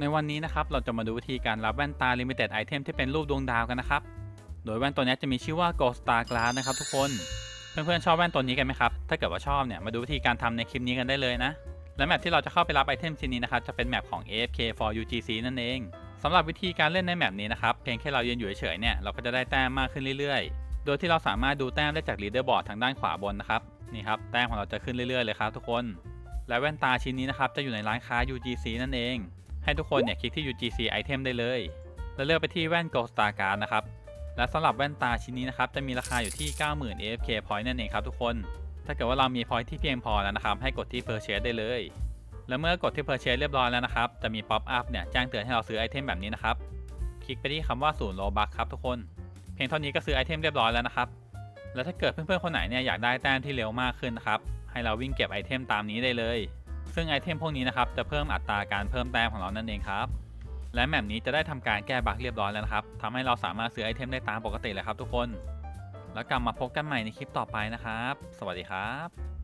ในวันนี้นะครับเราจะมาดูวิธีการรับแว่นตา Limited Item ที่เป็นรูปดวงดาวกันนะครับ โดยแว่นตัวนี้จะมีชื่อว่า Gold Star Glass นะครับทุกคน เพื่อนๆชอบแว่นตัวนี้กันไหมครับ ถ้าเกิดว่าชอบเนี่ยมาดูวิธีการทำในคลิปนี้กันได้เลยนะ และแมปที่เราจะเข้าไปรับไอเทมชิ้นนี้นะครับจะเป็นแมปของ AFK for UGC นั่นเองสำหรับวิธีการเล่นในแมปนี้นะครับเพียงแค่เรายืนอยู่เฉยๆเนี่ยเราก็จะได้แต้มมากขึ้นเรื่อยๆ โดยที่เราสามารถดูแต้มได้จากลีดเดอร์บอร์ดทางด้านขวาบนนะครับนี่ครับแต้มของเราจะขึ้นเรื่อยๆเลยครับทุกคน และแว่นตาชิ้นนี้นะครับจะอยู่ในร้านค้า UGC นั่นเอง ให้ทุกคนเนี่ยคลิกที่ UGC Item ได้เลย แล้วเลือกไปที่แว่น Gold Star Card นะครับ และสำหรับแว่นตาชิ้นนี้นะครับ จะมีราคาอยู่ที่ 90,000 AFK Point นั่นเองครับทุกคน ถ้าเกิดว่าเรามี point ที่เพียงพอแล้วนะครับ ให้กดที่ Purchase ได้เลย แล้วเมื่อกดที่ Purchase เรียบร้อยแล้วนะครับ จะมี Pop up เนี่ยแจ้งเตือนให้เราซื้อไอเทมแบบนี้นะครับ คลิกไปที่คำว่าศูนย์โลบัคครับทุกคน เพียงเท่านี้ก็ซื้อไอเทมเรียบร้อยแล้วนะครับ แล้วถ้าเกิดเพื่อนๆคนไหนเนี่ยอยากได้แต้มที่เร็วมากขึ้นนะครับ ให้เราวิ่งเก็บไอเทมตามนี้ได้เลย ซึ่งไอเทมพวกนี้นะครับจะเพิ่มอัตราการเพิ่มแต้มของเรานั่นเองครับ และแมปนี้จะได้ทำการแก้บั๊กเรียบร้อยแล้วนะครับทำให้เราสามารถซื้อไอเทมได้ตามปกติเลยครับทุกคน แล้วกลับมาพบกันใหม่ในคลิปต่อไปนะครับ สวัสดีครับ